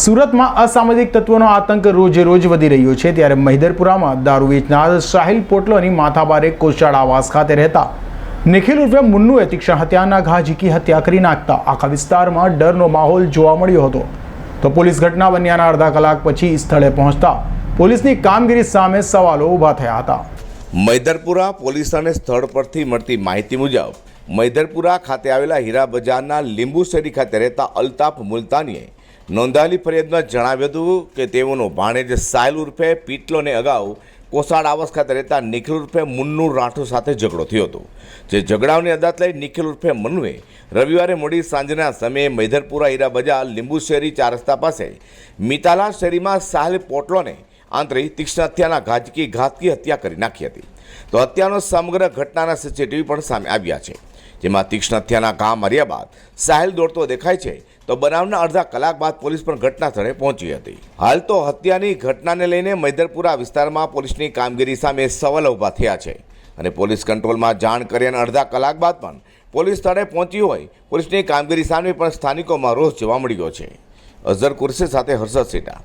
સુરતમાં અસામાજિક તત્વોનો આતંક રોજે રોજ વધી રહ્યો છે ત્યારે મહિદરપુરામાં દારૂ વેચનાર સાહિલ પોટલોની માથાબારે કોશાળ આવાસ ખાતે રહેતા નિખિલ ઉર્ફે મુન્નુએ તીક્ષણ હત્યાના ઘા ઝીકી હત્યા કરી નાખતા. આખા વિસ્તારમાં ડરનો માહોલ જોવા મળ્યો હતો. તો પોલીસ ઘટના બન્યાના અડધા કલાક પછી સ્થળે પહોંચતા પોલીસની કામગીરી સામે સવાલો ઊભા થયા હતા. મૈદરપુરા પોલીસ અને સ્થળ પરથી મળતી માહિતી મુજબ મૈદરપુરા ખાતે આવેલા હીરા બજારના લીંબુ શેરી ખાતે રહેતા અલ્તાફ મુલતાનીએ નોંધાયેલી ફરિયાદમાં જણાવ્યું હતું કે તેઓનો ભાણેજ સાયલ ઉર્ફે પીટલોને અગાઉ કોસાડ આવાસ ખાતે રહેતા નિખિલ ઉર્ફે મુન્નુ રાઠોડ સાથે ઝઘડો થયો હતો. જે ઝઘડાઓની અદાત લઈ નિખિલ ઉર્ફે મન્નુએ રવિવારે મોડી સાંજના સમયે મૈધરપુરા હીરા બજાર લીંબુ શેરી ચાર રસ્તા પાસે મિતાલા શેરીમાં સાહેલ પોટલોને આંતરી તીક્ષ્ણ હત્યાના ઘાતકી ઘાતકી હત્યા કરી નાખી હતી. તો હત્યાનો સમગ્ર ઘટનાના સીસીટીવી પણ સામે આવ્યા છે, જેમાં તીક્ષ્ણ હત્યાના ઘા માર્યા બાદ સાહેલ દોડતો દેખાય છે તો બનાવના અડધા કલાક બાદ પોલીસ પણ ઘટના સ્થળે પહોંચી હતી. હાલ તો હત્યાની ઘટનાને લઈને મૈદરપુરા વિસ્તારમાં પોલીસની કામગીરી સામે સવાલ ઊભા થયા છે. અને પોલીસ કંટ્રોલમાં જાણ કર્યાના અડધા કલાક બાદ પણ પોલીસ સ્થળે પહોંચી હોય પોલીસની કામગીરી સામે પણ સ્થાનિકોમાં રોષ જોવા મળ્યો છે. અઝર કુરશી સાથે હર્ષદ સેટા.